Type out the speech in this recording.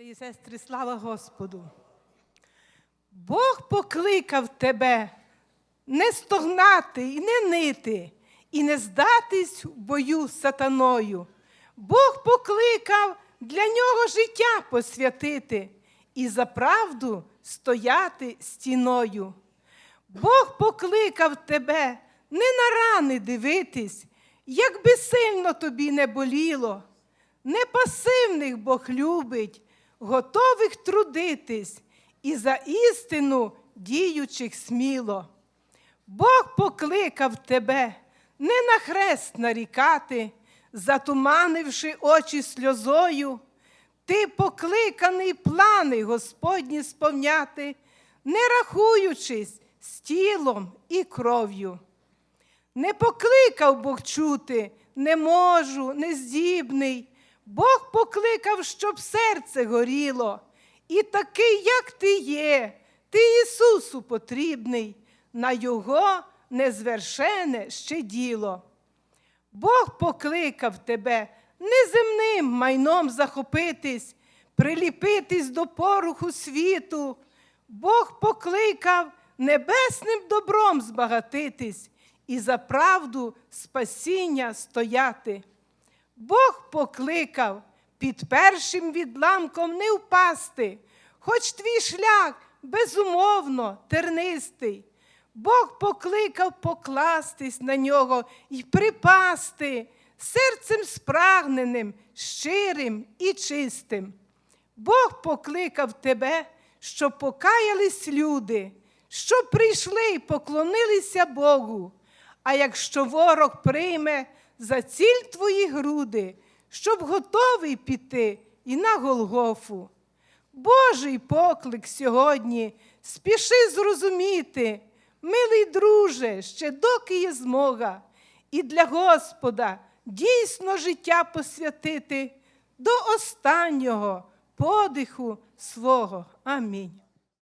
і сестри, слава Господу. Бог покликав тебе не стогнати і не нити, і не здатись в бою з сатаною. Бог покликав для нього життя посвятити і за правду стояти стіною. Бог покликав тебе не на рани дивитись, як би сильно тобі не боліло. Не пасивних Бог любить, готових трудитись і за істину діючих сміло. Бог покликав тебе не на хрест нарікати, затуманивши очі сльозою. Ти покликаний плани Господні сповняти, не рахуючись з тілом і кров'ю. Не покликав Бог чути, не можу, не здібний. Бог покликав, щоб серце горіло. І такий, як ти є, ти Ісусу потрібний, на Його незвершене ще діло. Бог покликав тебе неземним майном захопитись, приліпитись до поруху світу. Бог покликав небесним добром збагатитись і за правду спасіння стояти. Бог покликав під першим відламком не впасти, хоч твій шлях безумовно тернистий. Бог покликав покластись на нього і припасти серцем спрагненим, щирим і чистим. Бог покликав тебе, щоб покаялись люди, щоб прийшли і поклонилися Богу. А якщо ворог прийме за ціль твої груди, щоб готовий піти і на Голгофу. Божий поклик сьогодні спіши зрозуміти, милий друже, ще доки є змога, і для Господа дійсно життя посвятити до останнього подиху свого. Амінь.